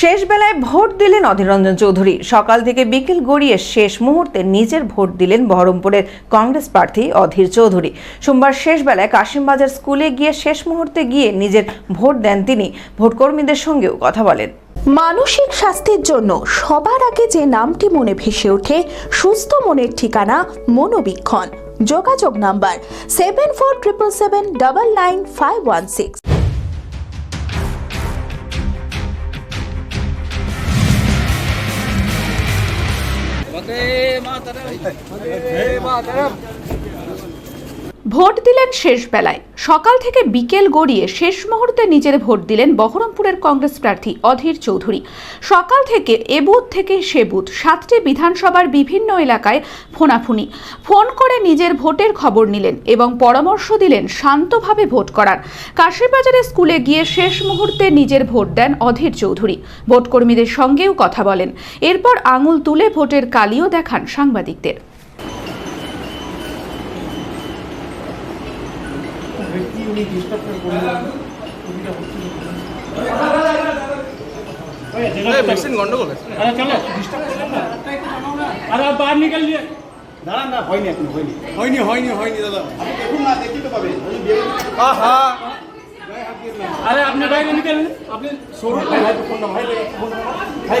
শেষ বেলায় ভোট দিলেন অধীর রঞ্জন চৌধুরী। সকাল থেকে বিকেল গড়িয়ে শেষ মুহূর্তে নিজের ভোট দিলেন বহরমপুরের কংগ্রেস প্রার্থী অধীর চৌধুরী। সোমবার শেষ বেলায় কাশিমবাজার স্কুলে গিয়ে শেষ মুহূর্তে গিয়ে নিজের ভোট দেন তিনি। ভোটকর্মীদের সঙ্গেও কথা বলেন। মানসিক স্বাস্থ্যের জন্য সবার আগে যে নামটি মনে ভেসে ওঠে, সুস্থ মনের ঠিকানা মনোবীক্ষণ। যোগাযোগ number seven four triple seven double nine five one six जय मातरम. जय मातरम. ভোট দিলেন শেষ বেলায় সকাল থেকে বিকেল গড়িয়ে শেষ মুহূর্তে নিজের ভোট দিলেন বহরমপুরের কংগ্রেস প্রার্থী অধীর চৌধুরী। সকাল থেকে এ বুথ থেকে সে বুথ, সাতটি বিধানসভার বিভিন্ন এলাকায় ফোনাফুনি। ফোন করে নিজের ভোটের খবর নিলেন এবং পরামর্শ দিলেন শান্তভাবে ভোট করার। কাশিবাজারে স্কুলে গিয়ে শেষ মুহূর্তে নিজের ভোট দেন অধীর চৌধুরী। ভোটকর্মীদের সঙ্গেও কথা বলেন। এরপর আঙুল তুলে ভোটের কালিও দেখান সাংবাদিকদের। ব্যক্তি উনি ডিস্টার্বটা করলেন ছবিটা হচ্ছিল আরে আপনি বাইরে নিকেলেন আপনি শোরুম ভাই